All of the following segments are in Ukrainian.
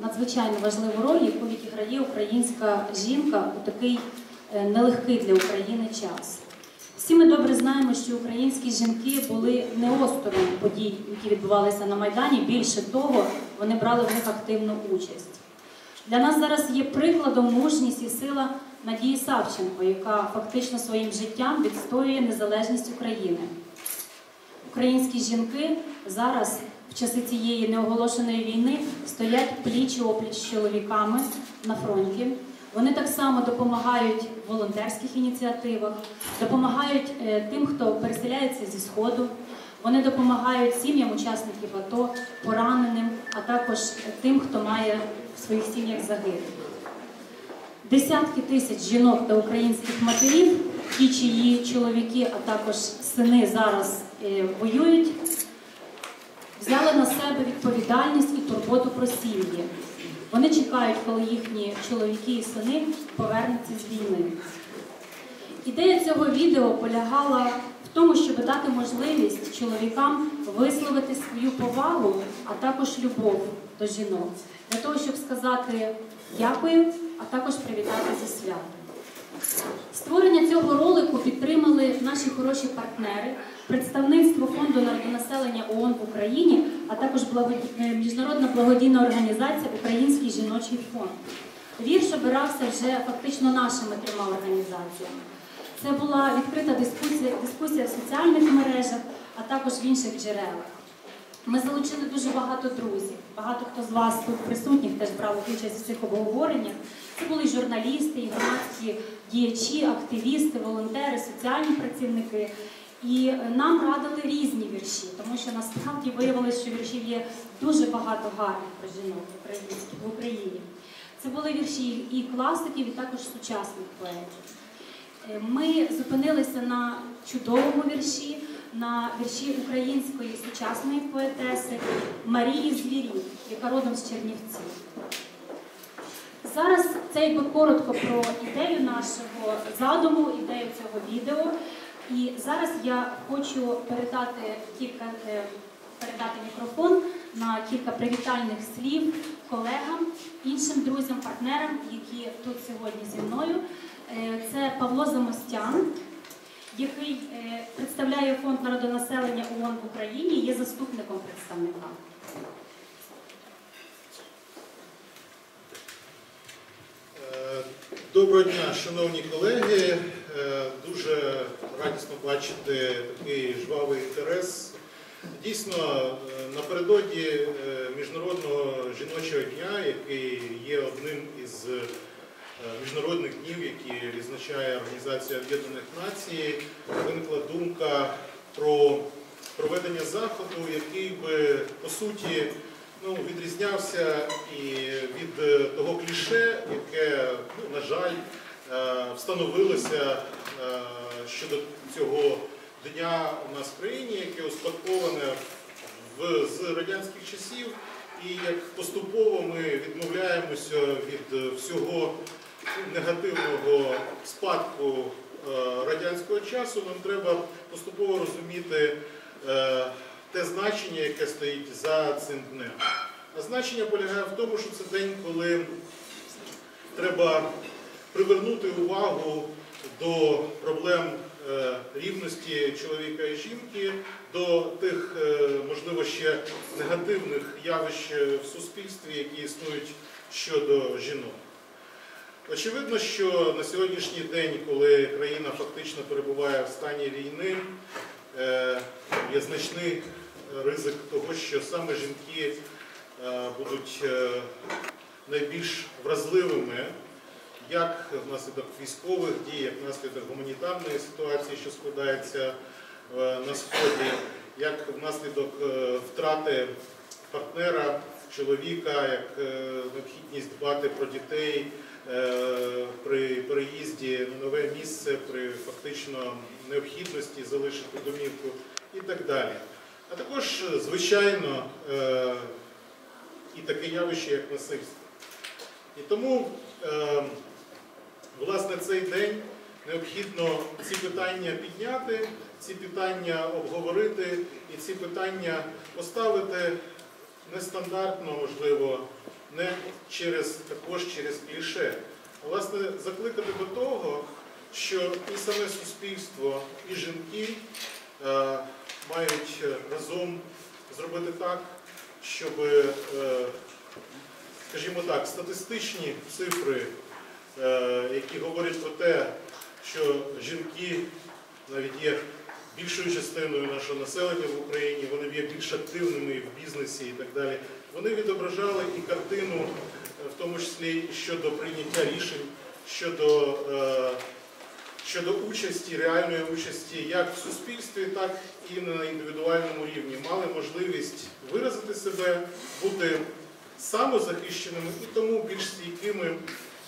надзвичайно важливу роль, яку відіграє українська жінка у такий е, нелегкий для України час. Всі ми добре знаємо, що українські жінки були не осторонь подій, які відбувалися на Майдані. Більше того, вони брали в них активну участь. Для нас зараз є прикладом мужність і сила Надії Савченко, яка фактично своїм життям відстоює незалежність України. Українські жінки зараз, в часи цієї неоголошеної війни, стоять пліч опліч з чоловіками на фронті. Вони так само допомагають в волонтерських ініціативах, допомагають е, тим, хто переселяється зі Сходу. Вони допомагають сім'ям учасників АТО, пораненим, а також тим, хто має в своїх сім'ях загиблих. Десятки тисяч жінок та українських матерів, ті, чиї чоловіки, а також сини зараз е, воюють, взяли на себе відповідальність і турботу про сім'ї. Вони чекають, коли їхні чоловіки і сини повернуться з війни. Ідея цього відео полягала в тому, щоб дати можливість чоловікам висловити свою повагу, а також любов до жінок, для того, щоб сказати дякую, а також привітати зі святом. Створення цього ролику підтримали наші хороші партнери, представництво фонду народонаселення ООН в Україні, а також е, міжнародна благодійна організація Український жіночий фонд. Вірш обирався вже фактично нашими трьома організаціями. Це була відкрита дискусія, дискусія в соціальних мережах, а також в інших джерелах. Ми залучили дуже багато друзів. Багато хто з вас тут присутніх теж брав участь в цих обговореннях. Це були журналісти, і громадські діячі, активісти, волонтери, соціальні працівники. І нам радили різні вірші, тому що насправді виявилося, що віршів є дуже багато гарних про жінок українських в Україні. Це були вірші і класиків, і також сучасних поетів. Е, Ми зупинилися на чудовому вірші, на вірші української сучасної поетеси Марії Звірі, яка родом з Чернівців. Зараз це якби коротко про ідею нашого задуму, ідею цього відео. І зараз я хочу передати кілька е, передати мікрофон на кілька привітальних слів колегам, іншим друзям, партнерам, які тут сьогодні зі мною. Е, Це Павло Замостян, який е, представляє фонд народонаселення ООН в Україні, є заступником представника. Е, Доброго дня, шановні колеги. Е, Дуже радісно бачити такий жвавий інтерес. Дійсно, напередодні Міжнародного жіночого дня, який є одним із міжнародних днів, які відзначає Організація Об'єднаних Націй, виникла думка про проведення заходу, який би по суті ну, відрізнявся і від е, того кліше, яке, ну, на жаль, е, встановилося е, щодо цього дня у нас в країні, яке успадковане в, з радянських часів, і як поступово ми відмовляємося від е, всього негативного спадку е, радянського часу, нам треба поступово розуміти е, те значення, яке стоїть за цим днем. А значення полягає в тому, що це день, коли треба привернути увагу до проблем е, рівності чоловіка і жінки, до тих, можливо, ще негативних явищ в суспільстві, які існують щодо жінок. Очевидно, що на сьогоднішній день, коли країна фактично перебуває в стані війни, е, є значний ризик того, що саме жінки е, будуть е, найбільш вразливими, як внаслідок військових дій, як внаслідок гуманітарної ситуації, що складається на сході, як внаслідок втрати партнера, чоловіка, як необхідність дбати про дітей при переїзді на нове місце, при фактично необхідності залишити домівку і так далі. А також, е, звичайно, е, і таке явище, як насильство. І тому, е, власне, цей день необхідно ці питання підняти, ці питання обговорити і ці питання поставити нестандартно, можливо, не через також через кліше. Власне, закликати до того, що і саме суспільство, і жінки е, мають е, разом зробити так, щоб, е, скажімо так, статистичні цифри, е, які говорять про те, що жінки навіть є більшою частиною нашого населення в Україні, вони є більш активними в бізнесі і так далі. Вони відображали і картину, е, в тому числі щодо прийняття рішень, щодо, е, щодо участі, реальної участі як в суспільстві, так і на індивідуальному рівні. Мали можливість виразити себе, бути самозахищеними і тому більш стійкими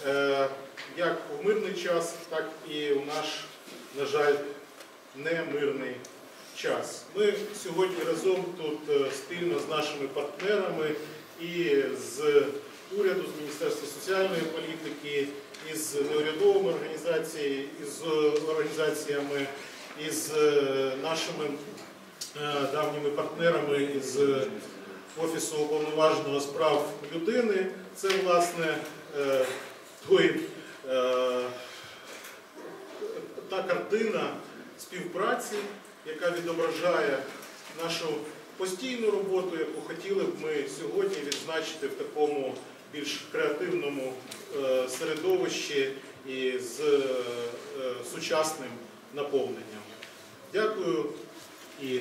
е, як у мирний час, так і у наш, на жаль, немирний час. Ми сьогодні разом тут е, спільно з нашими партнерами і з уряду, з Міністерства соціальної політики, і з неурядовими організаціями, з організаціями, і з е, нашими е, давніми партнерами із Офісу уповноваженого з прав людини. Це, власне, той, та картина співпраці, яка відображає нашу постійну роботу, яку хотіли б ми сьогодні відзначити в такому більш креативному е, середовищі і з е, сучасним наповненням. Дякую і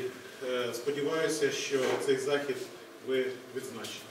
е, сподіваюся, що цей захід ви відзначите.